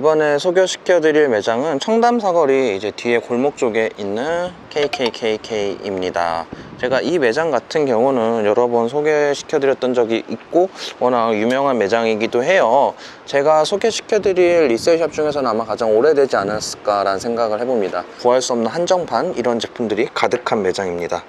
자 이번에 소개시켜드릴 매장은 청담 사거리 이제 뒤에 골목 쪽에 있는 KKKK입니다. 제가 이 매장 같은 경우는 여러 번 소개시켜드렸던 적이 있고 워낙 유명한 매장이기도 해요. 제가 소개시켜드릴 리셀샵 중에서는 아마 가장 오래되지 않았을까라는 생각을 해봅니다. 구할 수 없는 한정판 이런 제품들이 가득한 매장입니다.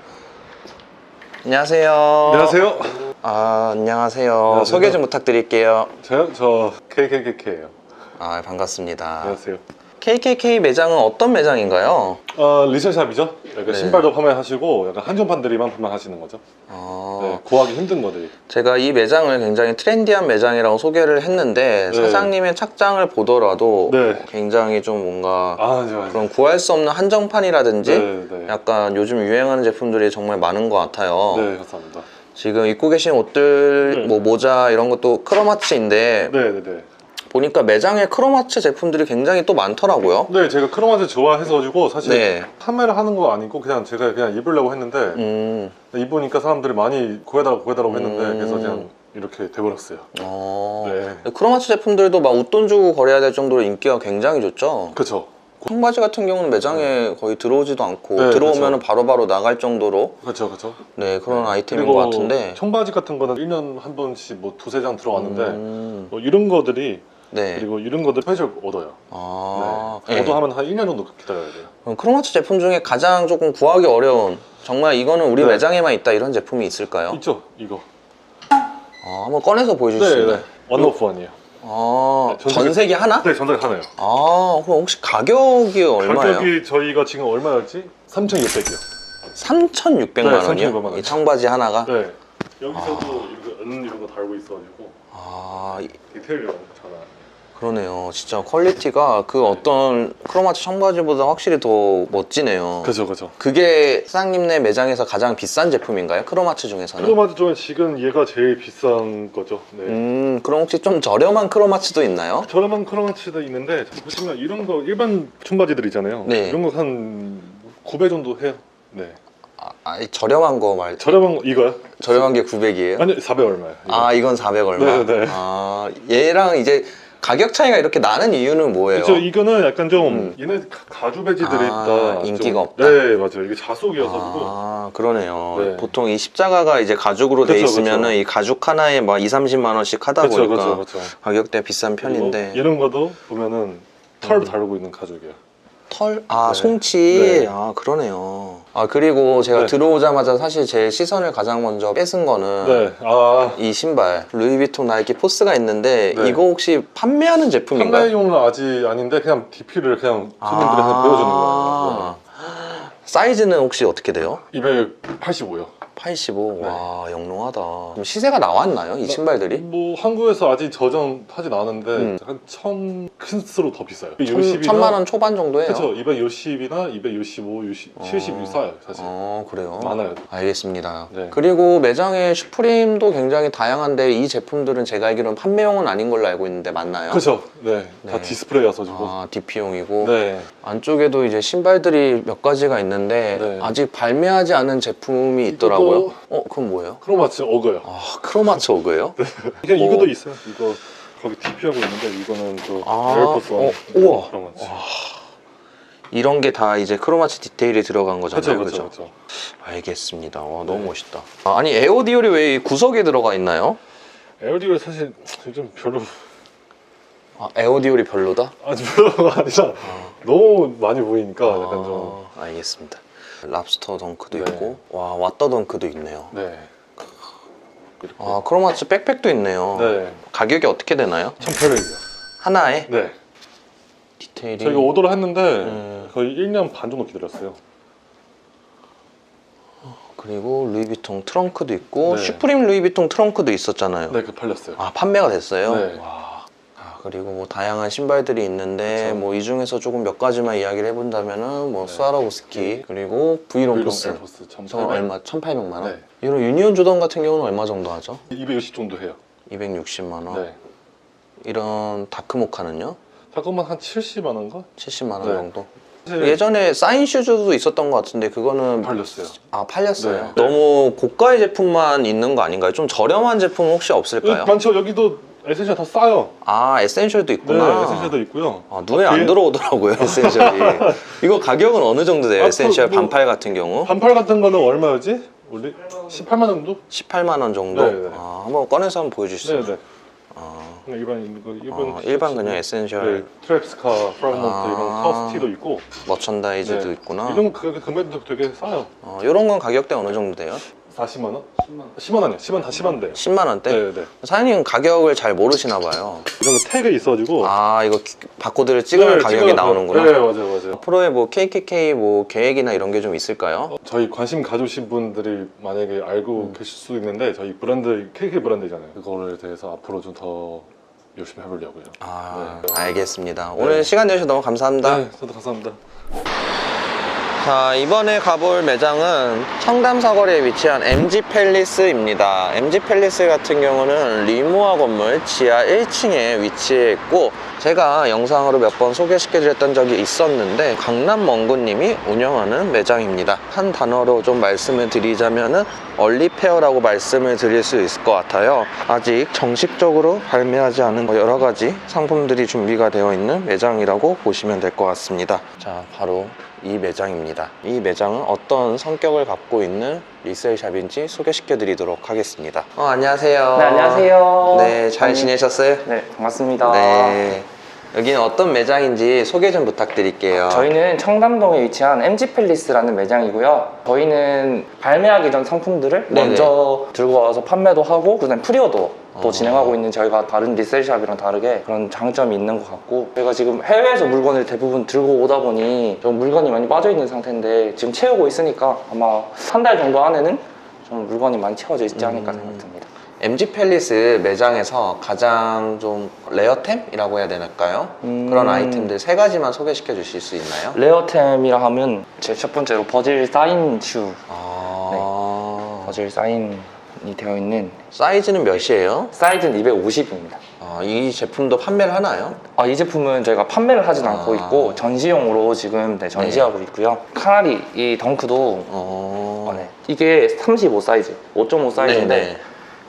안녕하세요. 안녕하세요. 아 안녕하세요. 안녕하세요. 소개 좀 부탁드릴게요. 저요? 저 KKKK예요. 아 반갑습니다. 안녕하세요. KKK 매장은 어떤 매장인가요? 어, 리셀샵이죠. 약간 네. 신발도 판매하시고 약간 한정판들이만 판매하시는 거죠. 어, 네, 구하기 힘든 것들이. 제가 이 매장을 굉장히 트렌디한 매장이라고 소개를 했는데 네. 사장님의 착장을 보더라도 네. 굉장히 좀 뭔가 아, 네, 맞아요. 그런 구할 수 없는 한정판이라든지 네, 네. 약간 요즘 유행하는 제품들이 정말 많은 것 같아요. 네, 감사합니다. 지금 입고 계신 옷들, 네. 뭐 모자 이런 것도 크로마츠인데 네, 네, 네. 보니까 매장에 크로마츠 제품들이 굉장히 또 많더라고요. 네, 제가 크로마트 좋아해서가지고 사실 네. 판매를 하는 거 아니고 그냥 제가 그냥 입으려고 했는데 음, 입으니까 사람들이 많이 구해달라고 구해달라고 했는데 음. 그래서 그냥 이렇게 돼버렸어요. 어. 네. 크로마츠 제품들도 막 웃돈 주고 거래해야 될 정도로 인기가 굉장히 좋죠. 그쵸. 청바지 같은 경우는 매장에 거의 들어오지도 않고 네, 들어오면. 바로바로 나갈 정도로 그쵸, 그쵸. 네 그런 아이템인 그리고 것 같은데 청바지 같은 거는 1년 한 번씩 뭐 두세 장 들어왔는데 음, 뭐 이런 거들이 네. 그리고 이런 것들 스페셜 오더요. 아, 네. 네. 오더하면 한 1년 정도 기다려야 돼요. 그럼 크로마츠 제품 중에 가장 조금 구하기 어려운 정말 이거는 우리 네. 매장에만 있다 이런 제품이 있을까요? 있죠, 이거. 아, 한번 꺼내서 수 네? 네. 원오프 원이에요. 아, 네, 전세계- 전세기 하나? 네, 전자가 하나요. 아, 그럼 혹시 가격이 얼마예요? 가격이 저희가 지금 얼마였지? 3,600이요. 3,600만 네, 원이요? 3,600만 원. 이 청바지 하나가? 네. 여기서도 이렇게 은 이런 거 달고 있어가지고 아, 이- 디테일이 너무 잘 나요. 그러네요. 진짜 퀄리티가 그 어떤 크로마츠 청바지보다 확실히 더 멋지네요. 그죠, 그죠. 그게 사장님네 매장에서 가장 비싼 제품인가요? 크로마츠 중에서는? 크로마트 중에 지금 얘가 제일 비싼 거죠. 네. 음, 그럼 혹시 좀 저렴한 크로마츠도 있나요? 저렴한 크로마츠도 있는데 보시면 이런 거 일반 청바지들 있잖아요. 네. 이런 거 한 9배 정도 해요. 네. 아, 아니, 저렴한 거 말, 저렴한 거 이거요? 저렴한 게 900이에요? 아니 400 얼마예요? 이거. 아, 이건 400 얼마? 네, 네. 아, 얘랑 이제 가격 차이가 이렇게 나는 이유는 뭐예요? 그렇죠. 이거는 약간 좀 음. 얘네 가- 가죽 배지들이 아, 있다. 인기가 좀- 없다? 네, 맞아요. 이게 자속이어서 아, 그러네요. 네. 보통 이 십자가가 이제 가죽으로 돼 그쵸, 있으면은 그쵸. 이 가죽 하나에 막 2, 30만 원씩 하다 그렇죠, 보니까 그렇죠, 그렇죠. 가격대 비싼 편인데 음. 이런 거도 보면은 털 달고 있는 가죽이에요. 털? 아 네. 송치? 네. 아 그러네요 아 그리고 제가 네. 들어오자마자 사실 제 시선을 가장 먼저 뺏은 거는 네, 아 이 신발 루이비통 나이키 포스가 있는데 네. 이거 혹시 판매하는 제품인가요? 판매용은 아직 아닌데 그냥 DP를 그냥 손님들한테 보여주는 거예요. 사이즈는 혹시 어떻게 돼요? 네. 285요. 85. 네. 와 영롱하다. 그럼 시세가 나왔나요? 이 신발들이? 뭐 한국에서 아직 저정하진 않은데 음. 한천 큰수로 더 비싸요. 천, 천만 원 초반 정도예요. 그렇죠. 260이나 265, 60, 70 싸요 사실. 어 그래요. 많아요. 알겠습니다. 네. 그리고 매장에 슈프림도 굉장히 다양한데 이 제품들은 제가 알기로는 판매용은 아닌 걸로 알고 있는데 맞나요? 그렇죠. 네, 다 네. 디스플레이여서 지고. 아 DP용이고 네. 안쪽에도 이제 신발들이 몇 가지가 있는데 네. 아직 발매하지 않은 제품이 있더라고요. 어 그건 뭐예요? 크로마츠 어거요. 아 크로마츠 오그예요? 그냥 어. 이것도 있어요. 이거 거기 DP하고 있는데 이거는 또 아, 에어포스 원. 어, 우와. 크로마츠. 이런 게 다 이제 크로마츠 디테일이 들어간 거잖아요. 그렇죠? 그렇죠. 알겠습니다. 와 너무 네. 멋있다. 아, 아니 에어디올이 왜이 구석에 들어가 있나요? 에어디가 사실 요즘 별로 아, 에어디올이 별로다? 아니 별로가 아니라 너무 많이 보이니까 약간 좀. 아, 알겠습니다. 랍스터 덩크도 네. 있고 와 왓더 덩크도 있네요. 네. 이렇게. 아 크로마츠 백팩도 있네요. 네. 가격이 어떻게 되나요? 1,800이요. 하나에 네. 디테일이 저희가 오더를 했는데 음. 거의 1년 반 정도 기다렸어요. 그리고 루이비통 트렁크도 있고 네. 슈프림 루이비통 트렁크도 있었잖아요. 네, 그 팔렸어요. 아 판매가 됐어요? 네. 와. 아, 그리고 뭐 다양한 신발들이 있는데 그쵸. 뭐이 중에서 조금 몇 가지만 이야기를 해본다면은 뭐 네. 스와로브스키 그리고 브이롱 포스 에어포스 저 1,800. 얼마? 1,800만 원? 네. 이런 유니온 조던 같은 경우는 얼마 정도 하죠? 260 정도 해요. 260만 원. 네. 이런 다크모카는요? 잠깐만 한 70만 원가? 70만 원 네. 정도. 예전에 사인 슈즈도 있었던 것 같은데 그거는 팔렸어요. 아 팔렸어요. 네. 너무 고가의 제품만 있는 거 아닌가요? 좀 저렴한 제품 혹시 없을까요? 여기 많죠. 여기도 에센셜 다 싸요. 아 에센셜도 네, 있구나. 에센셜도 있고요. 아, 눈에 안 뒤에 들어오더라고요 에센셜이. 이거 가격은 어느 정도 돼요? 아, 에센셜 그 뭐- 반팔 같은 경우? 반팔 같은 거는 얼마였지? 우리 18만 원 정도? 18만 원 정도. 네, 네. 아, 한번 꺼내서 한번 보여주시죠. 네, 네. 아, 그냥 일반 있는 거 일반 어, 일반 그냥 에센셜 네, 트랩스카, 프라그먼트 아. 이런 커스티도 있고 머천다이즈도 네. 있구나. 이런 그 금액도 되게 싸요. 어, 이런 건 가격대 어느 정도 돼요? 40만 원? 10만 원. 10만 원이요. 10만 다 10만 대. 10만 원대? 네, 네. 사장님 가격을 잘 모르시나 봐요. 이런 거 태그 있어가지고 아 이거 기- 바코드를 찍으면 네, 가격이 찍어요. 나오는구나. 네, 맞아요, 맞아요. 앞으로의 뭐 KKK 뭐 계획이나 이런 게 좀 있을까요? 어, 저희 관심 가져오신 분들이 만약에 알고 음. 계실 수도 있는데 저희 브랜드 KK 브랜드잖아요. 그거를 대해서 앞으로 좀 더 열심히 해보려고요. 아 네. 알겠습니다. 오늘 시간 내주셔서 너무 감사합니다. 네, 저도 감사합니다. 자 이번에 가볼 매장은 청담 사거리에 위치한 MG 팰리스입니다. MG 팰리스 같은 경우는 리모아 건물 지하 1층에 위치해 있고 제가 영상으로 몇 번 소개시켜 드렸던 적이 있었는데 강남 멍구님이 운영하는 매장입니다. 한 단어로 좀 말씀을 드리자면은 얼리페어라고 말씀을 드릴 수 있을 것 같아요. 아직 정식적으로 발매하지 않은 여러 가지 상품들이 준비가 되어 있는 매장이라고 보시면 될 것 같습니다. 자 바로 이 매장입니다. 이 매장은 어떤 성격을 갖고 있는 리셀샵인지 소개시켜 드리도록 하겠습니다. 어, 안녕하세요. 네, 안녕하세요. 네, 잘 아니, 지내셨어요? 네, 반갑습니다. 네. 여기는 어떤 매장인지 소개 좀 부탁드릴게요. 저희는 청담동에 위치한 MG 팰리스라는 매장이고요. 저희는 발매하기 전 상품들을 네네. 먼저 들고 와서 판매도 하고 그다음 프리오더도 어. 진행하고 있는 저희가 다른 리셀샵이랑 다르게 그런 장점이 있는 것 같고 저희가 지금 해외에서 물건을 대부분 들고 오다 보니 좀 물건이 많이 빠져 있는 상태인데 지금 채우고 있으니까 아마 한 달 정도 안에는 좀 물건이 많이 채워져 있지 않을까 음. 생각됩니다. MG 팰리스 매장에서 가장 좀 레어템이라고 해야 될까요? 음. 그런 아이템들 세 가지만 소개시켜 주실 수 있나요? 레어템이라 하면 제 첫 번째로 버질 사인 슈 아... 버질 사인이 되어 있는 사이즈는 몇이에요? 사이즈는 250입니다. 아, 이 제품도 판매를 하나요? 아, 이 제품은 저희가 판매를 하진 않고 아. 있고 전시용으로 지금 네, 전시하고 있고요. 카나리 이 덩크도 어... 어, 네. 이게 35 사이즈, 5.5 사이즈인데 네 네.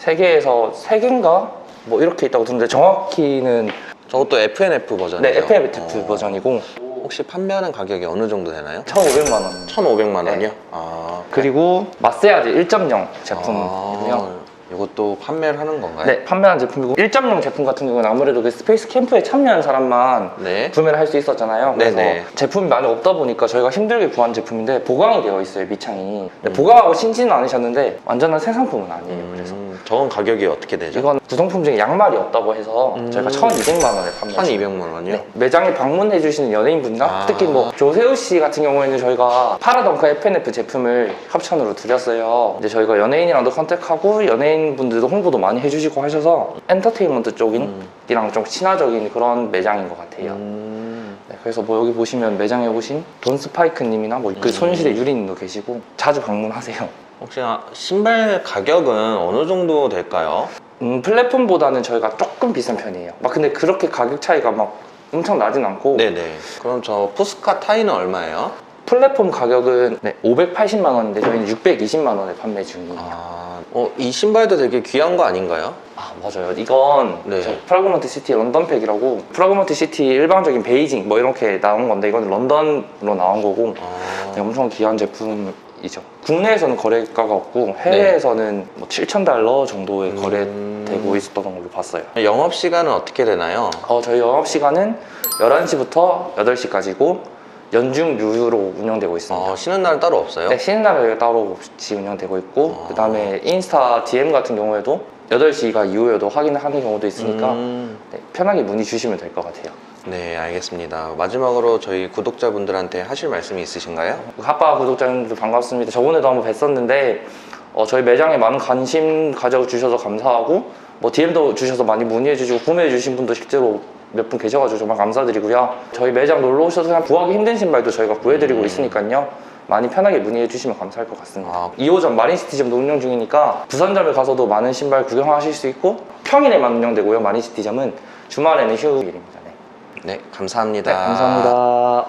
세계에서 세 개인가 뭐 이렇게 있다고 들었는데 정확히는 저것도 FNF 버전이에요. 네, FFF 어. 버전이고 혹시 판매하는 가격이 어느 정도 되나요? 1,500만 원. 1,500만 네. 원이요? 아... 그리고 마세아지 1.0 제품이고요. 아... 이것도 판매를 하는 건가요? 네, 판매한 제품이고 1.0 제품 같은 경우는 아무래도 그 스페이스 캠프에 참여한 사람만 네. 구매를 할 수 있었잖아요. 그래서 네네. 제품이 많이 없다 보니까 저희가 힘들게 구한 제품인데 보강이 되어 있어요 밑창이. 음. 보강하고 신지는 않으셨는데 완전한 새 상품은 아니에요. 그래서 음, 저건 가격이 어떻게 되죠? 이건 구성품 중에 양말이 없다고 해서 음. 저희가 1,200만 원에 판매했어요. 1,200만 원이요? 네, 매장에 방문해 주시는 연예인분이나 아. 특히 뭐 조세호 씨 같은 경우에는 저희가 파라덩크 FNF 제품을 협찬으로 드렸어요. 이제 저희가 연예인이랑도 컨택하고 연예인 분들도 홍보도 많이 해주시고 하셔서 엔터테인먼트 쪽이랑 좀 친화적인 그런 매장인 것 같아요. 음... 네, 그래서 뭐 여기 보시면 매장에 오신 돈 스파이크님이나 뭐그 음. 손실의 유리님도 계시고 자주 방문하세요. 혹시 아, 신발 가격은 어느 정도 될까요? 음, 플랫폼보다는 저희가 조금 비싼 편이에요. 막 근데 그렇게 가격 차이가 막 엄청 나진 않고 네네. 그럼 저 푸스카 타이는 얼마예요? 플랫폼 가격은 네, 580만 원인데 저희는 620만 원에 판매 중이에요. 아, 어, 이 신발도 되게 귀한 거 아닌가요? 아 맞아요. 이건 네. 저 프라그먼트 시티 런던 팩이라고 프라그먼트 시티 일반적인 베이징 뭐 이렇게 나온 건데 이건 런던으로 나온 거고 아, 네, 엄청 귀한 제품이죠. 국내에서는 거래가가 없고 해외에서는 뭐 7천 달러 정도에 음. 거래되고 있었던 걸로 봤어요. 영업 시간은 어떻게 되나요? 어, 저희 영업 시간은 11시부터 8시까지고 연중 유휴로 운영되고 있습니다. 어, 쉬는 날은 따로 없어요? 네, 쉬는 날은 따로 없이 운영되고 있고 아. 그다음에 인스타 DM 같은 경우에도 8시가 이후에도 확인을 하는 경우도 있으니까 음, 네, 편하게 문의 주시면 될 것 같아요. 네, 알겠습니다. 마지막으로 저희 구독자분들한테 하실 말씀이 있으신가요? 핫바 구독자님들 반갑습니다. 저번에도 한번 뵀었는데 어, 저희 매장에 많은 관심 가져주셔서 감사하고 뭐 DM도 주셔서 많이 문의해 주시고 구매해 주신 분도 실제로 몇 분 계셔가지고 정말 감사드리고요. 저희 매장 놀러 오셔서 구하기 힘든 신발도 저희가 구해드리고 음. 있으니까요. 많이 편하게 문의해 주시면 감사할 것 같습니다. 아. 2호점 마린시티점도 운영 중이니까 부산점에 가서도 많은 신발 구경하실 수 있고 평일에만 운영되고요. 마린시티점은 주말에는 휴일입니다. 네. 네, 감사합니다. 네, 감사합니다.